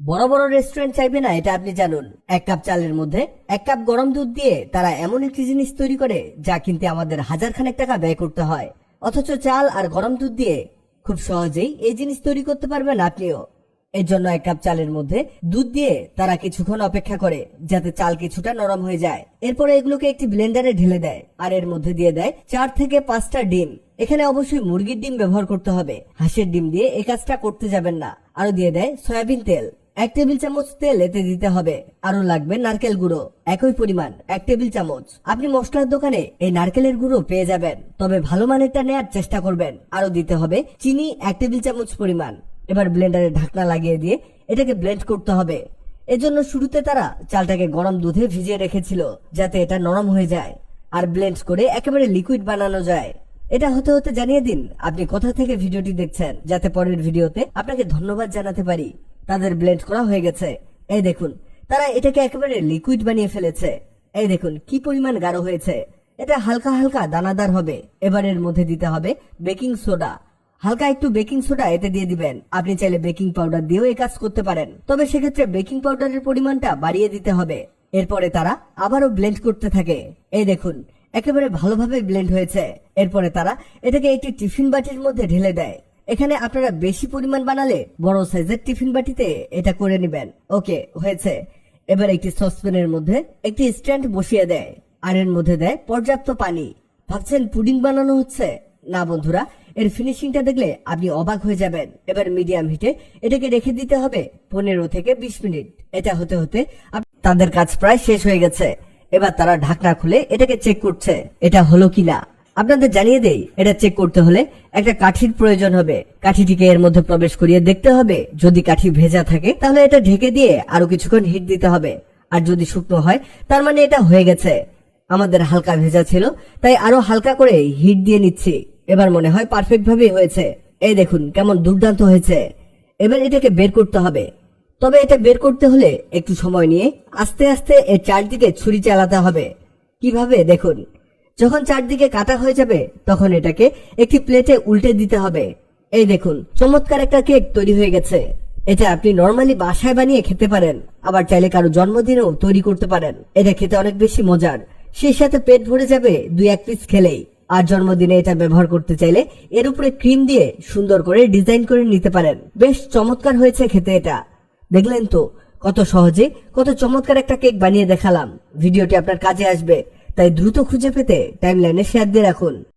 বড় বড় রেস্টুরেন্ট চাইবে না, এটা আপনি জানুন। এক কাপ চালের মধ্যে এক কাপ গরম দুধ দিয়ে তারা এমন একটি জিনিস তৈরি করে যা কিনতে আমাদের হাজার খানেক টাকা ব্যয় করতে হয়। অথচ চাল আর গরম দুধ দিয়ে খুব সহজেই এই জিনিস তৈরি করতে পারবেন আপনিও। এর জন্য এক কাপ চালের মধ্যে দুধ দিয়ে তারা কিছুক্ষণ অপেক্ষা করে যাতে চাল কিছুটা নরম হয়ে যায়। এরপরে এগুলোকে একটি ব্লেন্ডারে ঢেলে দেয় আর এর মধ্যে দিয়ে দেয় চার থেকে পাঁচটা ডিম। এখানে অবশ্যই মুরগির ডিম ব্যবহার করতে হবে। হাঁসের ডিম দিয়ে এই কাজটা করতে যাবেন না। আরও দিয়ে দেয় সয়াবিন তেল। এক টেবিল চামচ তেল এতে দিতে হবে। আরও লাগবে নারকেল গুঁড়ো। একই পরিমাণ, এক টেবিল চামচ। আপনি মশলার দোকানে এই নারকেলের গুঁড়ো পেয়ে যাবেন। তবে ভালো মানেরটা নেয়ার চেষ্টা করবেন। আরও দিতে হবে চিনি এক টেবিল চামচ পরিমাণ। এবার ব্লেন্ডারে ঢাকনা লাগিয়ে দিয়ে এটাকে ব্লেন্ড করতে হবে। এজন্য শুরুতে তারা চালটাকে গরম দুধে ভিজিয়ে রেখেছিল, যাতে এটা নরম হয়ে যায় আর ব্লেন্ড করে একেবারে লিকুইড বানানো যায়। এটা হতে হতে জানিয়ে দিন, আপনি কোথা থেকে ভিডিওটি দেখছেন, যাতে পরের ভিডিওতে আপনাকে ধন্যবাদ জানাতে পারি। তাদের ব্লেন্ড করা হয়ে গেছে। এই দেখুন, তারা এটাকে একেবারে লিকুইড বানিয়ে ফেলেছে। এই দেখুন, কি পরিমাণ গাঢ় হয়েছে। এটা হালকা হালকা দানাদার হবে। এবার এর মধ্যে দিতে হবে বেকিং সোডা হালকা একটু বেকিং সোডা এতে দিয়ে দিবেন। আপনি চাইলে বেকিং পাউডার দিয়েও এই কাজ করতে পারেন। তবে সেক্ষেত্রে বেকিং পাউডারের পরিমাণটা বাড়িয়ে দিতে হবে। এরপরে তারা আবারও ব্লেন্ড করতে থাকে। এই দেখুন, একেবারে ভালোভাবে ব্লেন্ড হয়েছে। এরপরে তারা এটাকে একটি টিফিন বাটির মধ্যে ঢেলে দেয়। এখানে আপনারা বেশি পরিমাণ বানালে বড় সাইজের টিফিন বাটিতে এটা করে নেবেন। ওকে, হয়েছে। এবার একটি সসপ্যানের মধ্যে একটি স্ট্যান্ড বসিয়ে দেয় আর এর মধ্যে দেয় পর্যাপ্ত পানি। ভাবছেন পুডিং বানানো হচ্ছে? না বন্ধুরা, এর ফিনিশিংটা দেখলে আপনি অবাক হয়ে যাবেন। এবার মিডিয়াম হিটে এটাকে রেখে দিতে হবে পনেরো থেকে বিশ মিনিট। এটা হতে হতে তাদের কাজ প্রায় শেষ হয়ে গেছে। এবার তারা ঢাকনা খুলে এটাকে চেক করছে। এটা হলো কিনা? আপনাদের জানিয়ে দেই, এটা চেক করতে হলে একটা কাঠির প্রয়োজন হবে। কাঠিটিকে এর মধ্যে প্রবেশ করিয়ে দেখতে হবে। যদি কাঠি ভেজা থাকে, তাহলে এটা ঢেকে দিয়ে আরও কিছুক্ষণ হিট দিতে হবে। আর যদি শুকনো হয়, তার মানে এটা হয়ে গেছে। আমাদের হালকা ভেজা ছিল, তাই আরও হালকা করে হিট দিয়ে নিচ্ছি। এবার মনে হয় পারফেক্ট ভাবেই হয়েছে। এই দেখুন, কেমন দুর্দান্ত হয়েছে। এবার এটাকে বের করতে হবে। তবে এটা বের করতে হলে একটু সময় নিয়ে আস্তে আস্তে এর চারদিকে ছুরি চালাতে হবে। কীভাবে? দেখুন। যখন চারদিকে কাটা হয়ে যাবে, তখন এটাকে একটি প্লেটে উল্টে দিতে হবে। এই দেখুন, চমৎকার একটা কেক তৈরি হয়ে গেছে। এটা আপনি নর্মালি বাসায় বানিয়ে খেতে পারেন, আবার চাইলে কারও জন্মদিনেও তৈরি করতে পারেন। এটা খেতে অনেক বেশি মজার। সেই সাথে পেট ভরে যাবে দুই এক পিস খেলেই। আর জন্মদিনে এটা ব্যবহার করতে চাইলে এর উপরে ক্রিম দিয়ে সুন্দর করে ডিজাইন করে নিতে পারেন। বেশ চমৎকার হয়েছে খেতে এটা। দেখলেন তো, কত সহজে, কত চমৎকার একটা কেক বানিয়ে দেখালাম। ভিডিওটি আপনার কাজে আসবে। তাই দ্রুত খুঁজে পেতে টাইমলাইনে শেয়ার দিয়ে রাখুন।